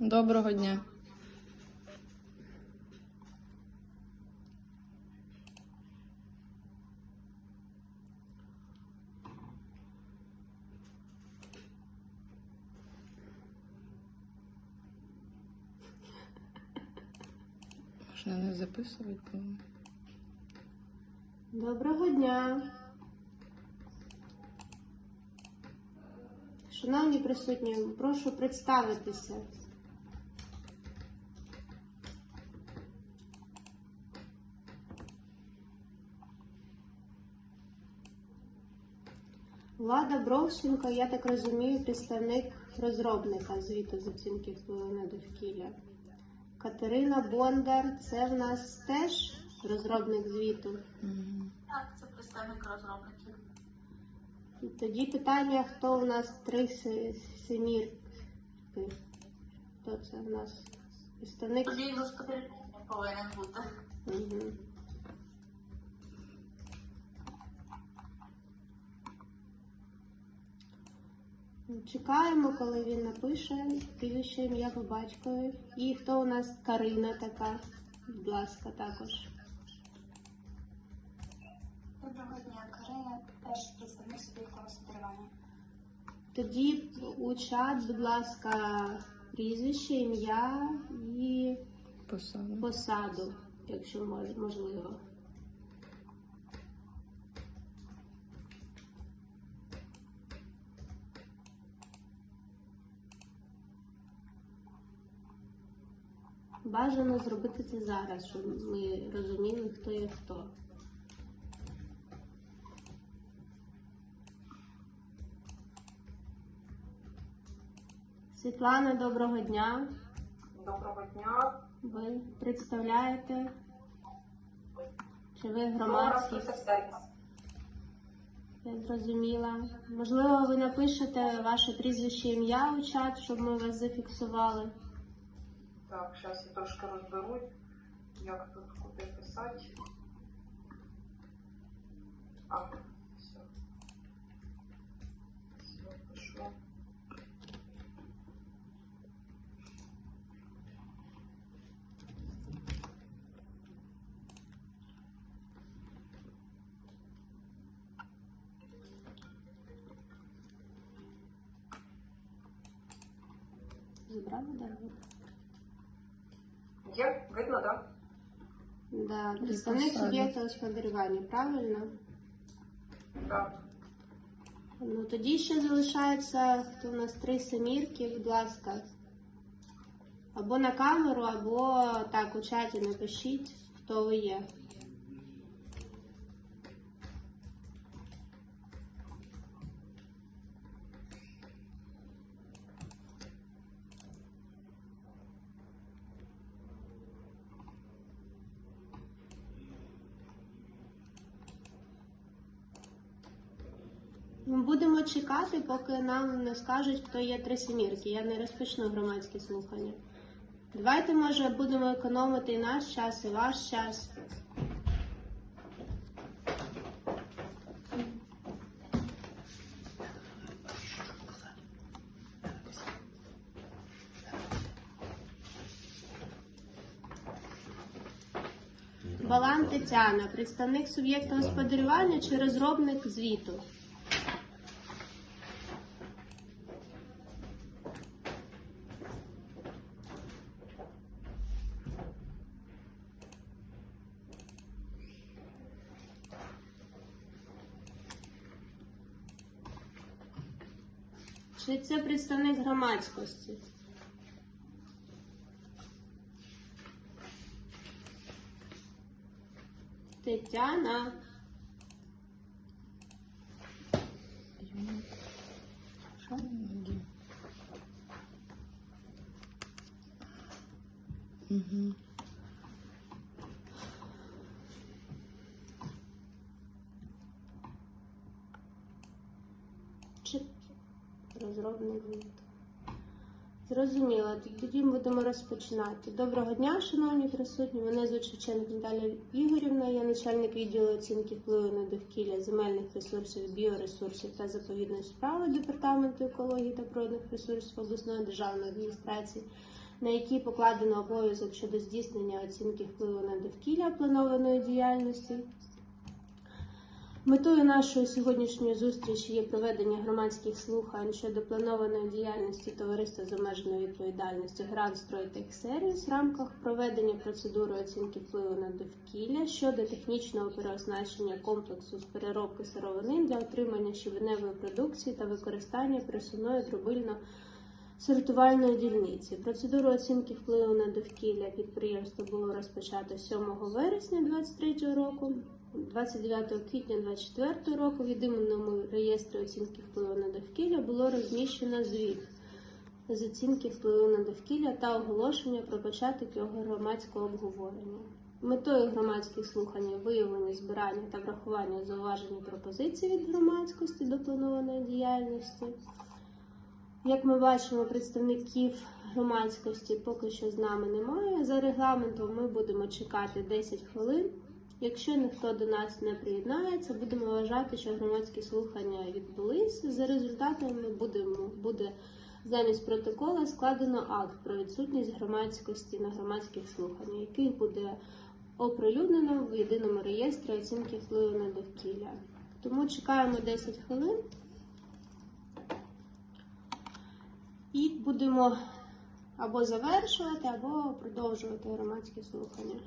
Доброго дня. Можна не записувати. Доброго дня. Шановні присутні, прошу представитися. Влада Бровченко, я так розумію, представник розробника звіту з оцінки впливу на довкілля. Катерина Бондар, це в нас теж розробник звіту. Так, це представник розробників. І Тоді питання, хто у нас три семірки? Хто це у нас? Представник. Тоді господар повинен бути. Угу. Чекаємо, коли він напише прізвище ім'я по батькові. І хто у нас Карина така? Будь ласка, також. Доброго дня, Карина, теж представник суб'єкту господарювання. Тоді у чат, будь ласка, прізвище, ім'я і Посаду. посаду, якщо мож- можливо. Бажано зробити це зараз, щоб ми розуміли, хто є хто. Світлана, доброго дня. Доброго дня. Ви представляєте? Чи ви Громадський громадський? Я зрозуміла. Можливо, ви напишете ваше прізвище ім'я у чат, щоб ми вас зафіксували. Так, зараз я трошки розберусь, як тут куди писати. А, все. Все, пішло. Зібрали дорогу? Є? Видно, так? Да, представник посади. суб'єкта господарювання, правильно? Да? Так. Ну тоді ще залишається хто у нас три семірки, будь ласка. Або на камеру, або так у чаті напишіть, хто ви є. Ми будемо чекати, поки нам не скажуть, хто є три семірки. Я не розпочну громадські слухання. Давайте, може, будемо економити і наш час, і ваш час. Балан Тетяна, представник суб'єкта господарювання чи розробник звіту? Чи це представник громадськості? Тетяна. Угу. Чи розробник? Зрозуміло, тоді будемо розпочинати. Доброго дня, шановні присутні. Мене звуть Шевченко Наталя Ігорівна, я начальник відділу оцінки впливу на довкілля земельних ресурсів, біоресурсів та заповідної справи Департаменту екології та природних ресурсів обласної державної адміністрації. на які покладено обов'язок щодо здійснення оцінки впливу на довкілля планованої діяльності. Метою нашої сьогоднішньої зустрічі є проведення громадських слухань щодо планованої діяльності товариства з обмеженою відповідальністю Гранд Стройтехсервіс в рамках проведення процедури оцінки впливу на довкілля щодо технічного переоснащення комплексу з переробки сировини для отримання щебеневої продукції та використання присувної дробильно сортувальної дільниці. Процедуру оцінки впливу на довкілля підприємства було розпочато 7 вересня 2023 року. 29 квітня 2024 року в єдиному реєстрі оцінки впливу на довкілля було розміщено звіт з оцінки впливу на довкілля та оголошення про початок його громадського обговорення. Метою громадських слухань є виявлення, збирання та врахування зауважень пропозицій від громадськості до планованої діяльності. Як ми бачимо, представників громадськості поки що з нами немає. За регламентом ми будемо чекати 10 хвилин. Якщо ніхто до нас не приєднається, будемо вважати, що громадські слухання відбулись. За результатами будемо буде замість протокола складено акт про відсутність громадськості на громадських слуханнях, який буде оприлюднено в єдиному реєстрі оцінки впливу на довкілля. Тому чекаємо 10 хвилин. І будемо або завершувати, або продовжувати громадські слухання.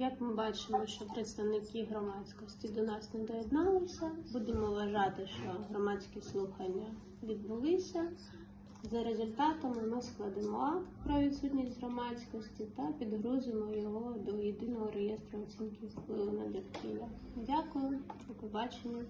Як ми бачимо, що представники громадськості до нас не доєдналися, будемо вважати, що громадські слухання відбулися. За результатами ми складемо акт про відсутність громадськості та підгрузимо його до єдиного реєстру оцінки впливу на довкілля. Дякую, до побачення.